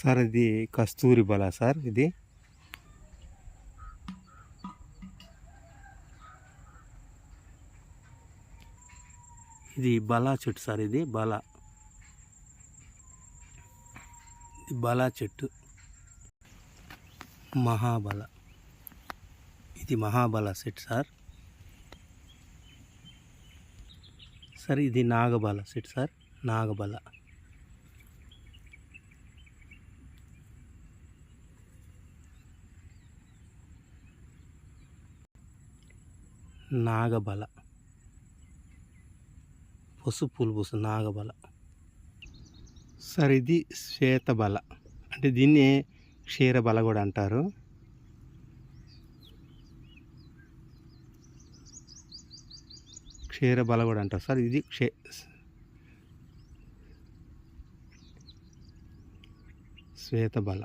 Sir ఇది కస్తూరి బల sir ఇది. ఇది బలా చెట్టు సార్ ఇది బల. ఇది బలా చెట్టు. మహాబల. ఇది మహాబల సెట్ సార్. సార్ ఇది నాగబల సెట్ సార్ నాగబల. నాగబల. పసుపు పులుపుసు నాగబల. సార్ ఇది శ్వేతబల. అంటే దీన్ని క్షీరబల కూడా అంటారు. క్షీరబల కూడా అంటారు. సార్ ఇది క్షే శ్వేతబల.